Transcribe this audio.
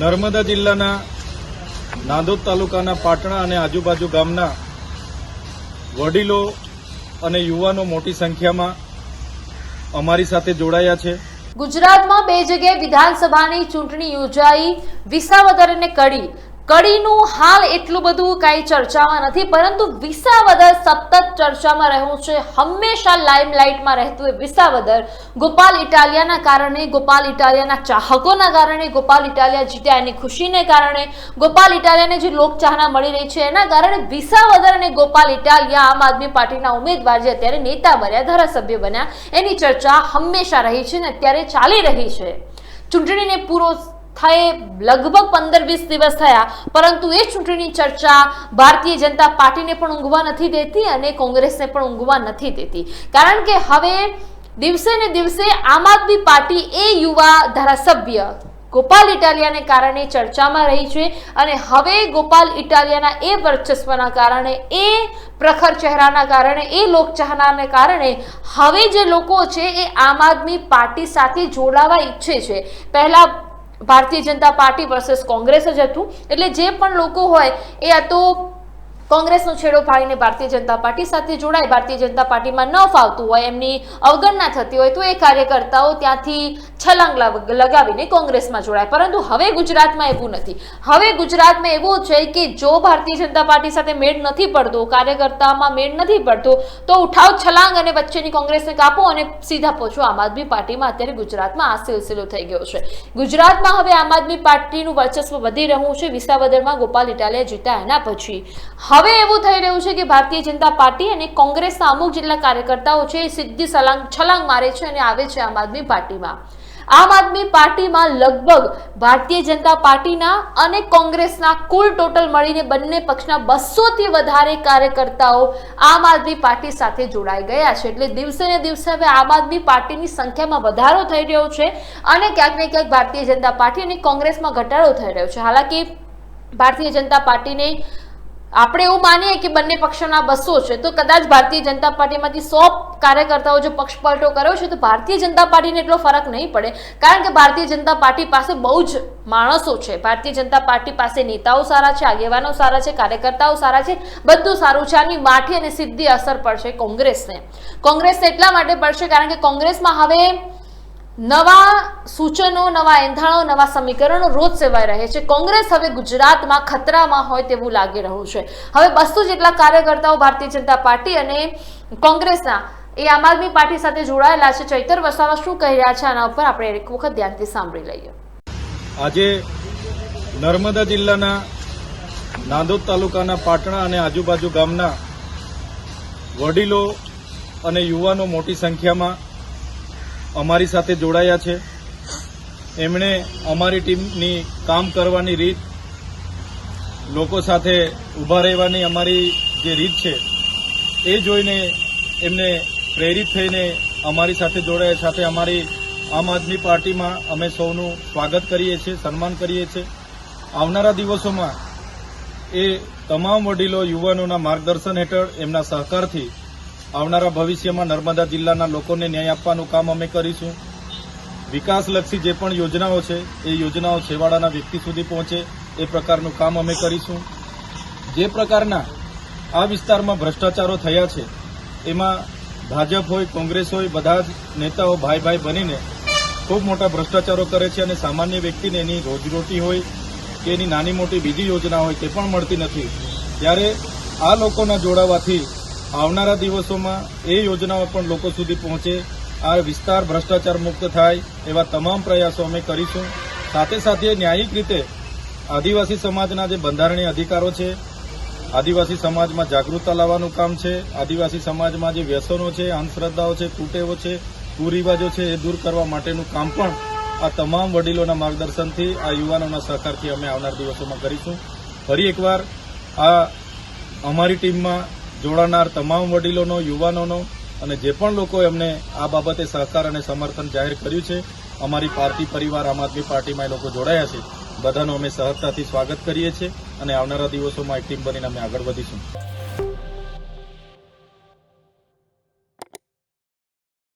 નર્મદા જિલ્લાના નાંદોદ તાલુકાના પાટણા અને આજુબાજુ ગામના વડીલો અને યુવાનો મોટી સંખ્યામાં અમારી સાથે જોડાયા છે. ગુજરાતમાં બે જગ્યાએ વિધાનસભાની ચૂંટણી યોજાઈ વિસાવદર અને કડી. કડીનું હાલ એટલું બધું કાંઈ ચર્ચામાં નથી, પરંતુ વિસાવદર સતત ચર્ચામાં રહ્યું છે. હંમેશા લાઇમલાઇટમાં રહેતું એ વિસાવદર ગોપાલ ઇટાલિયાના કારણે, ગોપાલ ઇટાલિયાના ચાહકોના કારણે, ગોપાલ ઇટાલિયા જીત્યા એની ખુશીને કારણે. ગોપાલ ઇટાલિયાને જે લોકચાહના મળી રહી છે, એના કારણે વિસાવદર અને ગોપાલ ઇટાલિયા આમ આદમી પાર્ટીના ઉમેદવાર જે અત્યારે નેતા બન્યા, ધારાસભ્ય બન્યા, એની ચર્ચા હંમેશા રહી છે ને અત્યારે ચાલી રહી છે. ચૂંટણીને પૂરો થયે લગભગ પંદર વીસ દિવસ થયા, પરંતુ એ ચૂંટણીની ચર્ચા ભારતીય જનતા પાર્ટીને પણ ઊંઘવા નથી દેતી અને કોંગ્રેસને પણ ઊંઘવા નથી દેતી. કારણ કે હવે દિવસે ને દિવસે આમ આદમી પાર્ટી એ યુવા ધારાસભ્ય ગોપાલ ઇટાલિયાને કારણે ચર્ચામાં રહી છે અને હવે ગોપાલ ઇટાલિયાના એ વર્ચસ્વના કારણે, એ પ્રખર ચહેરાના કારણે, એ લોકચાહનાને કારણે હવે જે લોકો છે એ આમ આદમી પાર્ટી સાથે જોડાવા ઈચ્છે છે. પહેલા ભારતીય જનતા પાર્ટી વર્સેસ કોંગ્રેસ જ હતું. એટલે જે પણ લોકો હોય, એ આ તો કોંગ્રેસનો છેડો ફાડીને ભારતીય જનતા પાર્ટી સાથે જોડાય. ભારતીય જનતા પાર્ટીમાં ન ફાવતું હોય, એમની અવગણના થતી હોય, તો એ કાર્યકર્તાઓ ત્યાંથી છલાંગ લગાવીને કોંગ્રેસમાં જોડાય. પરંતુ હવે ગુજરાતમાં એવું નથી. હવે ગુજરાતમાં એવું છે કે જો ભારતીય જનતા પાર્ટી સાથે મેળ નથી પડતો, કાર્યકર્તામાં મેળ નથી પડતો, તો ઉઠાવ છલાંગ અને વચ્ચેની કોંગ્રેસને કાપો અને સીધા પહોંચો. આમ આદમી પાર્ટીમાં અત્યારે ગુજરાતમાં આ સિલસિલો થઈ ગયો છે. ગુજરાતમાં હવે આમ આદમી પાર્ટીનું વર્ચસ્વ વધી રહ્યું છે. વિસાવદરમાં ગોપાલ ઇટાલિયા જીતા એના પછી. હવે એવું થઈ રહ્યું છે કે ભારતીય જનતા પાર્ટી અને કોંગ્રેસના અમુક જેટલા કાર્યકર્તાઓ છે એ સીધી સલાંગ, છલાંગ મારે છે અને આવે છે આમ આદમી પાર્ટીમાં. આમ આદમી પાર્ટીમાં લગભગ ભારતીય જનતા પાર્ટીના અને કોંગ્રેસના કુલ ટોટલ મળીને બંને પક્ષના બસોથી વધારે કાર્યકર્તાઓ આમ આદમી પાર્ટી સાથે જોડાઈ ગયા છે. એટલે દિવસે ને દિવસે હવે આમ આદમી પાર્ટીની સંખ્યામાં વધારો થઈ રહ્યો છે અને ક્યાંક ને ક્યાંક ભારતીય જનતા પાર્ટી અને કોંગ્રેસમાં ઘટાડો થઈ રહ્યો છે. હાલાકી ભારતીય જનતા પાર્ટીને આપણે એવું માનીએ કે બંને પક્ષોના બસો છે. તો કદાચ ભારતીય જનતા પાર્ટીમાંથી સો કાર્યકર્તાઓ જો પક્ષ પલટો કર્યો છે, તો ભારતીય જનતા પાર્ટીને એટલો ફરક નહીં પડે. કારણ કે ભારતીય જનતા પાર્ટી પાસે બહુ જ માણસો છે. ભારતીય જનતા પાર્ટી પાસે નેતાઓ સારા છે, આગેવાનો સારા છે, કાર્યકર્તાઓ સારા છે. બધું સારું છે. આની માઠી અને સીધી અસર પડશે કોંગ્રેસને. કોંગ્રેસને એટલા માટે પડશે કારણ કે કોંગ્રેસમાં હવે નવા સૂચનો, નવા એંધાણો, નવા સમીકરણો રોજ સેવાઈ રહે છે. કોંગ્રેસ હવે ગુજરાતમાં ખતરામાં હોય તેવું લાગી રહ્યું છે. હવે બસો જેટલા કાર્યકર્તાઓ ભારતીય જનતા પાર્ટી અને કોંગ્રેસના એ આમ આદમી પાર્ટી સાથે જોડાયેલા છે. ચૈતર વસાવા શું કહી રહ્યા છે? આના ઉપર આપણે એક વખત ધ્યાનથી સાંભળી લઈએ. આજે નર્મદા જિલ્લાના નાંદોદ તાલુકાના પાટણા અને આજુબાજુ ગામના વડીલો અને યુવાનો મોટી સંખ્યામાં અમારી સાથે જોડાયા છે. એમણે અમારી ટીમની કામ કરવાની રીત, લોકો સાથે ઊભા રહેવાની અમારી જે રીત છે, એ જોઈને એમને પ્રેરિત થઈને અમારી સાથે જોડાયા. સાથે અમારી આમ આદમી પાર્ટીમાં અમે સૌનું સ્વાગત કરીએ છીએ, સન્માન કરીએ છીએ. આવનારા દિવસોમાં એ તમામ વડીલો યુવાનોના માર્ગદર્શન હેઠળ એમના સહકારથી આવનારા ભવિષ્યમાં નર્મદા જિલ્લાના લોકોને ન્યાય આપવાનું કામ અમે કરીશું. વિકાસલક્ષી જે પણ યોજનાઓ છે, એ યોજનાઓ છેવાડાના વ્યક્તિ સુધી પહોંચે, એ પ્રકારનું કામ અમે કરીશું. જે પ્રકારના આ વિસ્તારમાં ભ્રષ્ટાચારો થયા છે, એમાં ભાજપ હોય, કોંગ્રેસ હોય, બધા જ નેતાઓ ભાઈ ભાઈ બનીને ખૂબ મોટા ભ્રષ્ટાચારો કરે છે અને સામાન્ય વ્યક્તિને એની રોજીરોટી હોય કે એની નાની મોટી બીજી યોજના હોય તે પણ મળતી નથી. ત્યારે આ લોકોના જોડાવાથી આવનારા દિવસોમાં એ યોજનાઓ પણ લોકો સુધી પહોંચે. આ વિસ્તાર ભ્રષ્ટાચાર મુક્ત થાય એવા તમામ પ્રયાસો અમે કરીશું. સાથે સાથે ન્યાયિક રીતે આદિવાસી સમાજના જે બંધારણીય અધિકારો છે, આદિવાસી સમાજમાં જાગૃતતા લાવવાનું કામ છે, આદિવાસી સમાજમાં જે વ્યસનો છે, અંધશ્રદ્ધાઓ છે, કુટેવો છે, કુરિવાજો છે એ દૂર કરવા માટેનું કામ પણ આ તમામ વડીલોના માર્ગદર્શનથી, આ યુવાનોના સહકારથી અમે આવનાર દિવસોમાં કરીશું. ફરી એકવાર આ અમારી ટીમમાં જોડાનાર તમામ વડીલોનો, યુવાનોનો અને જે પણ લોકોએ અમને આ બાબતે સહકાર અને સમર્થન જાહેર કર્યું છે, અમારી પાર્ટી પરિવાર, આમ આદમી પાર્ટીમાં એ લોકો જોડાયા છે. બધાનું અમે સહજતાથી સ્વાગત કરીએ છીએ અને આવનારા દિવસોમાં એક ટીમ બનીને અમે આગળ વધીશું.